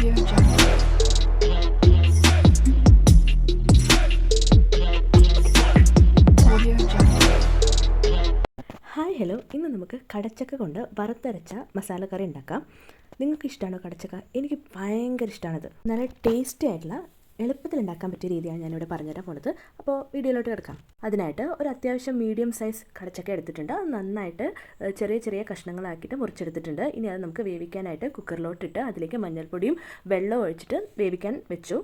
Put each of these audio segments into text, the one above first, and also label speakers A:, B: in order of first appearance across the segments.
A: Hi hello ഇന്ന് നമുക്ക് കടച്ചക്ക കൊണ്ട് വറുത്തരച്ച മസാല കറി ഉണ്ടാക്കാം. നിങ്ങൾക്ക് ഇഷ്ടമാണോ കടച്ചക്ക? എനിക്ക് ഭയങ്കര ഇഷ്ടമാണത് നല്ല ടേസ്റ്റി ആയിട്ടുള്ള എളുപ്പത്തിൽ ഉണ്ടാക്കാൻ പറ്റിയ രീതിയാണ് ഞാനിവിടെ പറഞ്ഞുതരാൻ പോണത്. അപ്പോൾ വീഡിയോയിലോട്ട് കിടക്കാം. അതിനായിട്ട് ഒരു അത്യാവശ്യം മീഡിയം സൈസ് കടച്ചക്ക എടുത്തിട്ടുണ്ട്. അത് നന്നായിട്ട് ചെറിയ ചെറിയ കഷ്ണങ്ങളാക്കിയിട്ട് മുറിച്ചെടുത്തിട്ടുണ്ട്. ഇനി അത് നമുക്ക് വേവിക്കാനായിട്ട് കുക്കറിലോട്ടിട്ട് അതിലേക്ക് മഞ്ഞൾപ്പൊടിയും വെള്ളവും ഒഴിച്ചിട്ട് വേവിക്കാൻ വെച്ചു.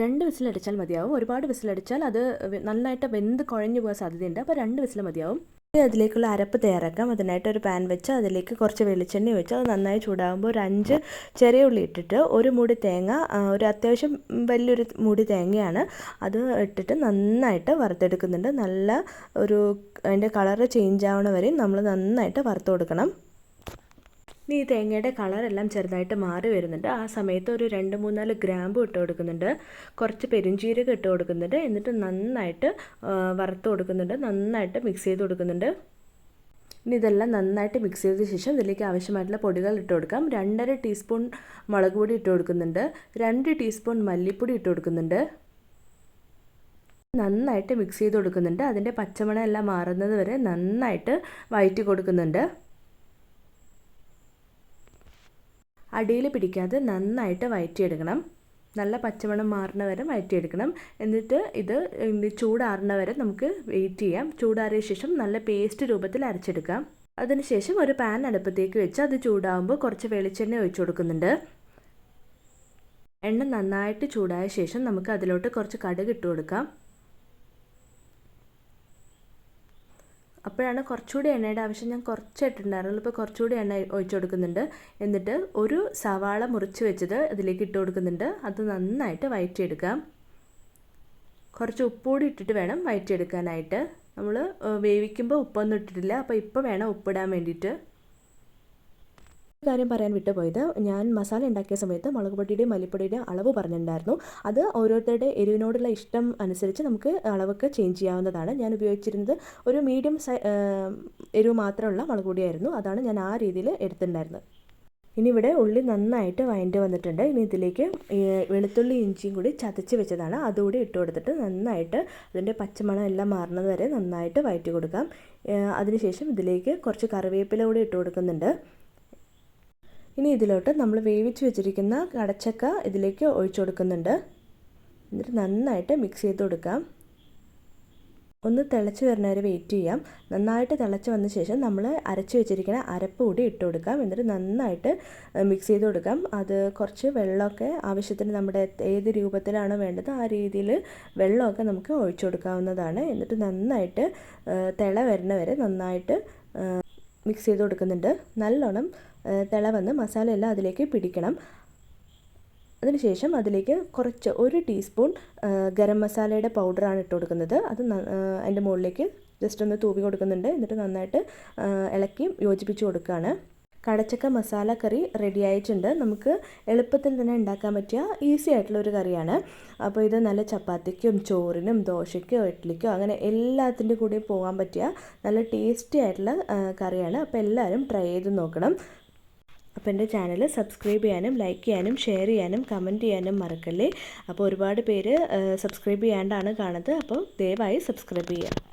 A: രണ്ട് വിസിലടിച്ചാൽ മതിയാവും. ഒരുപാട് വിസിലടിച്ചാൽ അത് നന്നായിട്ട് വെന്ത് കുഴഞ്ഞു പോകാൻ സാധ്യതയുണ്ട്. അപ്പോൾ രണ്ട് വിസിൽ മതിയാവും. അതിലേക്കുള്ള അരപ്പ് തയ്യാറാക്കാം അതിനായിട്ട് ഒരു പാൻ വെച്ച് അതിലേക്ക് കുറച്ച് വെളിച്ചെണ്ണ ഒഴിച്ച് അത് നന്നായി ചൂടാകുമ്പോൾ ഒരു അഞ്ച് ചെറിയ ഉള്ളി ഇട്ടിട്ട് ഒരു മുടി തേങ്ങ ഒരു അത്യാവശ്യം വലിയൊരു മുടി തേങ്ങയാണ് അത് ഇട്ടിട്ട് നന്നായിട്ട് വറുത്തെടുക്കുന്നുണ്ട്. നല്ല ഒരു അതിന്റെ കളറ് ചേഞ്ച് ആവണ വരെ നമ്മൾ നന്നായിട്ട് വറുത്ത് കൊടുക്കണം. ഇനി ഈ തേങ്ങയുടെ കളറെല്ലാം ചെറുതായിട്ട് മാറി വരുന്നുണ്ട്. ആ സമയത്ത് ഒരു രണ്ട് മൂന്നാൽ ഗ്രാമ്പ് ഇട്ട് കൊടുക്കുന്നുണ്ട്. കുറച്ച് പെരുംജീരകം ഇട്ട് കൊടുക്കുന്നുണ്ട്. എന്നിട്ട് നന്നായിട്ട് വറുത്ത് കൊടുക്കുന്നുണ്ട്. നന്നായിട്ട് മിക്സ് ചെയ്ത് കൊടുക്കുന്നുണ്ട്. ഇനി ഇതെല്ലാം നന്നായിട്ട് മിക്സ് ചെയ്ത ശേഷം ഇതിലേക്ക് ആവശ്യമായിട്ടുള്ള പൊടികൾ ഇട്ട് കൊടുക്കാം. രണ്ടര ടീസ്പൂൺ മുളക് പൊടി ഇട്ട് കൊടുക്കുന്നുണ്ട്. രണ്ട് ടീസ്പൂൺ മല്ലിപ്പൊടി ഇട്ട് കൊടുക്കുന്നുണ്ട്. നന്നായിട്ട് മിക്സ് ചെയ്ത് കൊടുക്കുന്നുണ്ട്. അതിന്റെ പച്ചമണം എല്ലാം മാറുന്നത് വരെ നന്നായിട്ട് വഴറ്റി കൊടുക്കുന്നുണ്ട്. അടിയിൽ പിടിക്കാതെ നന്നായിട്ട് വയറ്റിയെടുക്കണം. നല്ല പച്ചമണം മാറുന്ന വരെ വഴറ്റിയെടുക്കണം എന്നിട്ട് ഇത് ഇത് ചൂടാറുന്ന വരെ നമുക്ക് വെയിറ്റ് ചെയ്യാം. ചൂടാറിയ ശേഷം നല്ല പേസ്റ്റ് രൂപത്തിൽ അരച്ചെടുക്കാം. അതിനുശേഷം ഒരു പാൻ അടുപ്പത്തേക്ക് വെച്ച് അത് ചൂടാവുമ്പോൾ കുറച്ച് വെളിച്ചെണ്ണ ഒഴിച്ചു കൊടുക്കുന്നുണ്ട്. എണ്ണ നന്നായിട്ട് ചൂടായ ശേഷം നമുക്ക് അതിലോട്ട് കുറച്ച് കടുക് ഇട്ട് കൊടുക്കാം. അപ്പോഴാണ് കുറച്ചുകൂടി എണ്ണയുടെ ആവശ്യം. ഞാൻ കുറച്ചിട്ടുണ്ടായിരുന്നുള്ളൂ ഇപ്പോൾ കുറച്ചുകൂടി എണ്ണ ഒഴിച്ചു കൊടുക്കുന്നുണ്ട്. എന്നിട്ട് ഒരു സവാള മുറിച്ച് വെച്ചത് അതിലേക്ക് ഇട്ട് കൊടുക്കുന്നുണ്ട്. അത് നന്നായിട്ട് വയറ്റിയെടുക്കാം കുറച്ച് ഉപ്പുകൂടി ഇട്ടിട്ട് വേണം വയറ്റിയെടുക്കാനായിട്ട്. നമ്മൾ വേവിക്കുമ്പോൾ ഉപ്പൊന്നും ഇട്ടിട്ടില്ല. അപ്പോൾ ഇപ്പോൾ വേണം ഉപ്പിടാൻ വേണ്ടിയിട്ട്. കാര്യം പറയാൻ വിട്ടുപോയത്. ഞാൻ മസാല ഉണ്ടാക്കിയ സമയത്ത് മുളക് പൊടിയുടെയും മല്ലിപ്പൊടിയുടെയും അളവ് പറഞ്ഞിട്ടുണ്ടായിരുന്നു. അത് ഓരോരുത്തരുടെ എരിവിനോടുള്ള ഇഷ്ടം അനുസരിച്ച് നമുക്ക് അളവൊക്കെ ചേഞ്ച് ചെയ്യാവുന്നതാണ്. ഞാൻ ഉപയോഗിച്ചിരുന്നത് ഒരു മീഡിയം എരിവ് മാത്രമുള്ള മുളക് പൊടിയായിരുന്നു. അതാണ് ഞാൻ ആ രീതിയിൽ എടുത്തിട്ടുണ്ടായിരുന്നത്. ഇനി ഇവിടെ ഉള്ളി നന്നായിട്ട് വഴണ്ട് വന്നിട്ടുണ്ട്. ഇനി ഇതിലേക്ക് വെളുത്തുള്ളി ഇഞ്ചിയും കൂടി ചതച്ച് വെച്ചതാണ്. അതുകൂടി ഇട്ട് കൊടുത്തിട്ട് നന്നായിട്ട് അതിന്റെ പച്ചമണം എല്ലാം മാറുന്നത് വരെ നന്നായിട്ട് വഴറ്റി കൊടുക്കാം. അതിനുശേഷം ഇതിലേക്ക് കുറച്ച് കറിവേപ്പില കൂടി ഇട്ട് കൊടുക്കുന്നുണ്ട്. ഇനി ഇതിലോട്ട് നമ്മൾ വേവിച്ച് വെച്ചിരിക്കുന്ന കടച്ചക്ക ഇതിലേക്ക് ഒഴിച്ചു കൊടുക്കുന്നുണ്ട്. എന്നിട്ട് നന്നായിട്ട് മിക്സ് ചെയ്ത് കൊടുക്കാം. ഒന്ന് തിളച്ച് വരുന്ന വരെ വെയിറ്റ് ചെയ്യാം. നന്നായിട്ട് തിളച്ച് വന്ന ശേഷം നമ്മൾ അരച്ച് വെച്ചിരിക്കുന്ന അരപ്പ് കൂടി ഇട്ട് കൊടുക്കാം. എന്നിട്ട് നന്നായിട്ട് മിക്സ് ചെയ്ത് കൊടുക്കാം. അത് കുറച്ച് വെള്ളമൊക്കെ ആവശ്യത്തിന് നമ്മുടെ ഏത് രൂപത്തിലാണോ വേണ്ടത് ആ രീതിയിൽ വെള്ളമൊക്കെ നമുക്ക് ഒഴിച്ചു കൊടുക്കാവുന്നതാണ്. എന്നിട്ട് നന്നായിട്ട് തിള വരുന്ന വരെ നന്നായിട്ട് മിക്സ് ചെയ്ത് കൊടുക്കുന്നുണ്ട്. നല്ലോണം തിള വന്ന് മസാല എല്ലാം അതിലേക്ക് പിടിക്കണം. അതിനുശേഷം അതിലേക്ക് കുറച്ച് ഒരു ടീസ്പൂൺ ഗരം മസാലയുടെ പൗഡറാണ് ഇട്ട് കൊടുക്കുന്നത്. അത് അതിന്റെ മുകളിലേക്ക് ജസ്റ്റ് ഒന്ന് തൂവി കൊടുക്കുന്നുണ്ട്. എന്നിട്ട് നന്നായിട്ട് ഇളക്കി യോജിപ്പിച്ച് കൊടുക്കുകയാണ്. കടച്ചക്ക മസാല കറി റെഡി ആയിട്ടുണ്ട്. നമുക്ക് എളുപ്പത്തിൽ തന്നെ ഉണ്ടാക്കാൻ പറ്റിയ ഈസി ആയിട്ടുള്ള ഒരു കറിയാണ്. അപ്പോൾ ഇത് നല്ല ചപ്പാത്തിക്കും ചോറിനും ദോശയ്ക്കോ ഇഡ്ഡലിക്കോ അങ്ങനെ എല്ലാത്തിന്റെ കൂടെ പോകാൻ പറ്റിയ നല്ല ടേസ്റ്റി ആയിട്ടുള്ള കറിയാണ്. അപ്പോൾ എല്ലാവരും ട്രൈ ചെയ്ത് നോക്കണം. അപ്പോൾ എന്റെ ചാനൽ സബ്സ്ക്രൈബ് ചെയ്യാനും ലൈക്ക് ചെയ്യാനും ഷെയർ ചെയ്യാനും കമന്റ് ചെയ്യാനും മറക്കല്ലേ. അപ്പോൾ ഒരുപാട് പേര് സബ്സ്ക്രൈബ് ചെയ്യാണ്ടാണ് കാണുന്നത്. അപ്പോൾ ദയവായി സബ്സ്ക്രൈബ് ചെയ്യുക.